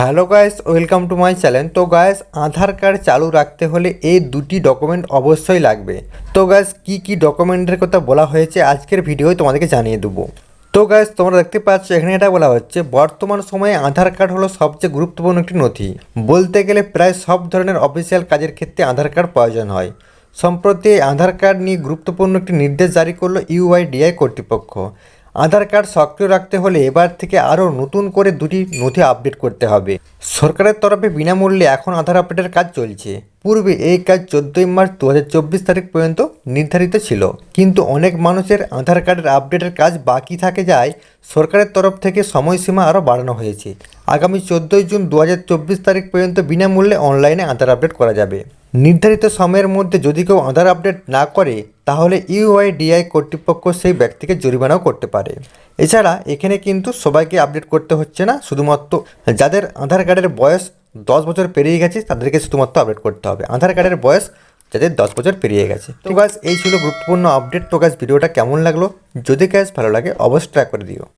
Hello guys, welcome to my channel. তো guys, Aadhaar card চালু রাখতে হলে এই দুটি ডকুমেন্ট অবশ্যই লাগবে। তো গাইস, কি কি ডকুমেন্টের কথা বলা হয়েছে আজকের ভিডিওয় তোমাদেরকে জানিয়ে দেবো। তো গাইস, তোমরা দেখতে পাচ্ছ, এখানে এটা বলা হচ্ছে, বর্তমান সময়ে আধার কার্ড হলো সবচেয়ে গুরুত্বপূর্ণ একটি নথি। বলতে গেলে প্রায় সব ধরনের অফিসিয়াল কাজের ক্ষেত্রে আধার কার্ড প্রয়োজন হয়। সম্প্রতি আধার কার্ড নিয়ে গুরুত্বপূর্ণ একটি নির্দেশ জারি করল ইউআইডিআই কর্তৃপক্ষ। আধার কার্ড সক্রিয় রাখতে হলে এবার থেকে আরও নতুন করে দুটি নথি আপডেট করতে হবে। সরকারের তরফে বিনামূল্যে এখন আধার আপডেটের কাজ চলছে। পূর্বে এই কাজ চোদ্দোই মার্চ দু হাজার চব্বিশ তারিখ পর্যন্ত নির্ধারিত ছিল। কিন্তু অনেক মানুষের আধার কার্ডের আপডেটের কাজ বাকি থাকে যায় সরকারের তরফ থেকে সময়সীমা আরও বাড়ানো হয়েছে। আগামী চোদ্দোই জুন দু হাজার চব্বিশ তারিখ পর্যন্ত বিনামূল্যে অনলাইনে আধার আপডেট করা যাবে। নির্ধারিত সময়ের মধ্যে যদি কেউ আধার আপডেট না করে, তাহলে ইউআইডিআই কর্তৃপক্ষ সেই ব্যক্তিকে জরিমানাও করতে পারে। এছাড়া এখানে কিন্তু সবাইকে আপডেট করতে হচ্ছে না, শুধুমাত্র যাদের আধার কার্ডের বয়স দশ বছর পেরিয়ে গেছে, তাদেরকে শুধুমাত্র আপডেট করতে হবে। আধার কার্ডের বয়স যাদের দশ বছর পেরিয়ে গেছে। তো গাছ এই ছিল গুরুত্বপূর্ণ আপডেট তো গাছ ভিডিওটা কেমন লাগল? যদি গ্যাস ভালো লাগে, অবশ্যই ট্র্যাক করে দিও।